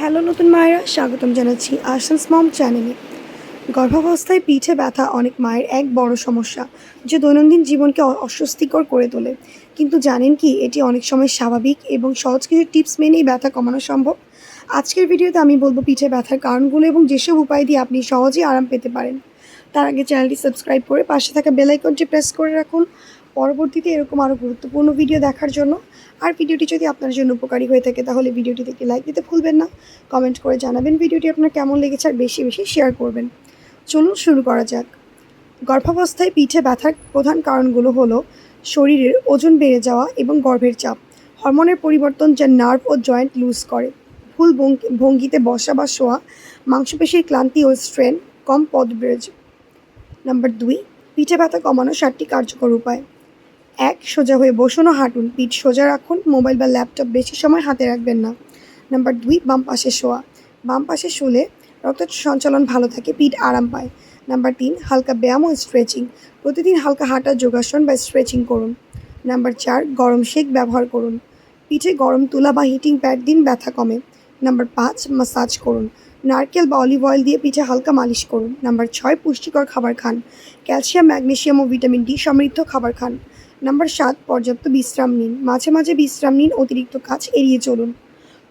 Hello নতুন মায়েরা, স্বাগতম জানাচ্ছি আশান্স মম চ্যানেলে। গর্ভাবস্থায় পিঠে ব্যথা অনেক মায়ের এক বড় সমস্যা, যে দৈনন্দিন জীবনকে অস্বস্তিকর করে তোলে। কিন্তু জানেন কি, এটি অনেক সময় স্বাভাবিক এবং সহজ কিছু টিপস মেনেই ব্যথা কমানো সম্ভব? আজকের ভিডিওতে আমি বলব পিঠে ব্যথার কারণগুলো এবং যেসব উপায় দিয়ে আপনি সহজেই আরাম পেতে পারেন। তার আগে চ্যানেলটি সাবস্ক্রাইব করে পাশে থাকা বেল আইকনটি প্রেস করে রাখুন। পরবর্তীতে এরকম আরও গুরুত্বপূর্ণ ভিডিও দেখার জন্য। আর ভিডিওটি যদি আপনার জন্য উপকারী হয়ে থাকে, তাহলে ভিডিওটিতে একটি লাইক দিতে ভুলবেন না। কমেন্ট করে জানাবেন ভিডিওটি আপনার কেমন লেগেছে, আর বেশি বেশি শেয়ার করবেন। চলুন শুরু করা যাক। গর্ভাবস্থায় পিঠে ব্যথার প্রধান কারণগুলো হলো শরীরের ওজন বেড়ে যাওয়া এবং গর্ভের চাপ। হরমোনের পরিবর্তন যা নার্ভ ও জয়েন্ট লুজ করে। ভুল ভঙ্গি- ভঙ্গিতে বসা বা শোয়া, মাংসপেশির ক্লান্তি ও স্ট্রেন কম পদব্রেজ। নাম্বার দুই, পিঠে ব্যথা কমানো সাতটি কার্যকর উপায়। এক, সোজা হয়ে বসুন ও হাঁটুন। পিঠ সোজা রাখুন, মোবাইল বা ল্যাপটপ বেশি সময় হাতে রাখবেন না। নাম্বার দুই, বাম পাশে শোয়া। বাম পাশে শুলে রক্ত সঞ্চালন ভালো থাকে, পিঠ আরাম পায়। নাম্বার তিন, হালকা ব্যায়াম ও স্ট্রেচিং। প্রতিদিন হালকা হাঁটা যোগাসন বা স্ট্রেচিং করুন। নাম্বার চার, গরম শেক ব্যবহার করুন। পিঠে গরম তুলা বা হিটিং প্যাড দিন ব্যথা কমে। নাম্বার পাঁচ, মাসাজ করুন। নারকেল বা অলিভ অয়েল দিয়ে পিঠে হালকা মালিশ করুন। নাম্বার ছয়, পুষ্টিকর খাবার খান। ক্যালসিয়াম, ম্যাগনেশিয়াম ও ভিটামিন ডি সমৃদ্ধ খাবার খান। নাম্বার সাত, পর্যাপ্ত বিশ্রাম নিন। মাঝে মাঝে বিশ্রাম নিন, অতিরিক্ত কাজ এড়িয়ে চলুন।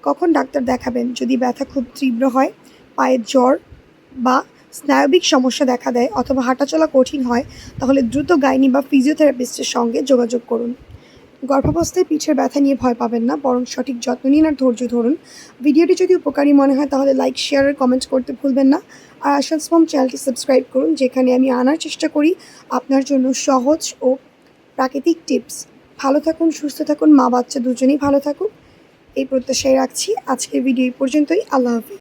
কখন ডাক্তার দেখাবেন? যদি ব্যথা খুব তীব্র হয়, পায়ের জ্বর বা স্নায়বিক সমস্যা দেখা দেয় অথবা হাঁটাচলা কঠিন হয়, তাহলে দ্রুত গাইনি বা ফিজিওথেরাপিস্টের সঙ্গে যোগাযোগ করুন। গর্ভাবস্থায় পিঠের ব্যথা নিয়ে ভয় পাবেন না, বরং সঠিক যত্ন নিন আর ধৈর্য ধরুন। ভিডিওটি যদি উপকারী মনে হয়, তাহলে লাইক শেয়ার আর কমেন্ট করতে ভুলবেন না। আর আশান্স মম চ্যানেলটি সাবস্ক্রাইব করুন, যেখানে আমি আনার চেষ্টা করি আপনার জন্য সহজ ও প্রাকৃতিক টিপস ভালো থাকুন, সুস্থ থাকুন মা বাচ্চা দুজনেই ভালো থাকুক। এই প্রত্যাশায় রাখছি। আজকের ভিডিও এই পর্যন্তই। আল্লাহ হাফিজ।